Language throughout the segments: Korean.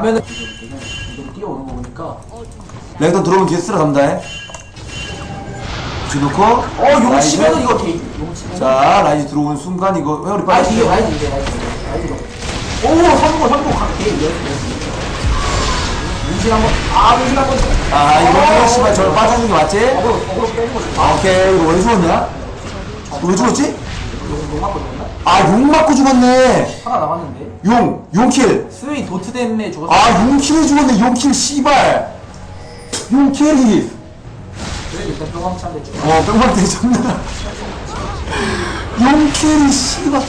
가면은 좀 뛰어오는 거 보니까 랭턴 들어오면 담다. 해. 붙여놓고 어 용 라이즈. 치면은 이거 치면 자 라이즈 들어오는 순간 이거 회오리 아 빨리 이게 라이즈 이게 라이즈 라이즈로 오 선고 강게 이어. 문신 한번 아 문신 한번. 아 이거 씨발 저를 빠져주는 게 맞지? 어그로 어그로 빼는 거지 아 오케이. 이거 왜 죽었냐? 왜 죽었지? 용, 용 맞고 죽었나? 아 용 맞고 죽었네. 하나 남았는데? 용! 용킬! 스웨이 도트 댐에 죽었어. 아 용킬에 죽었네. 용킬 씨발. 용킬이. 그래 일단 뿅함 찬데 죽어 어 뺑방대 존나 용킬이 씨발.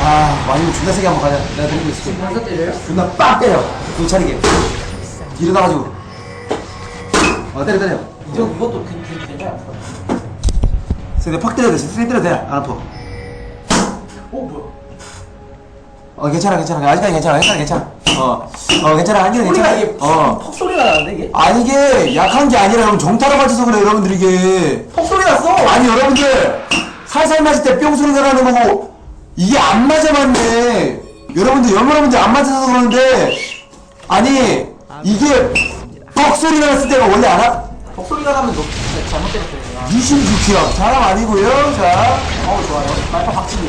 아 많이 존나 세게 한번 가자. 내가 들고 있을게. 벌써 때려요? 존나 빡 때려. 눈 차리게. 일어나가지고. 어 때려 때려. 이거 이것도 그, 그 되냐? 세대 팍 때려도 돼. 세대 때려도 돼 안 아파. 오 뭐야? 어 괜찮아 괜찮아. 아직까지 괜찮아. 괜찮아 괜찮아. 어 어 괜찮아. 한기는 소리가 괜찮아. 이게 어. 턱 소리가 나는데 이게? 아니 이게 약한 게 아니라 여러분 정타로 맞춰서 그래 여러분들 이게. 턱 소리 났어. 아니 여러분들. 살살 맞을 때 뿅 소리가 나는 거고 이게 안 맞아 맞네. 여러분들 여러분들 안 맞아서 그러는데 아니 이게 뻑 소리가 났을 때가 원래 알아? 턱 소리가 나면 너 진짜 잘못됐어요 미신주키요 사람 아니고요. 자. 어우 좋아요. 말파 박치기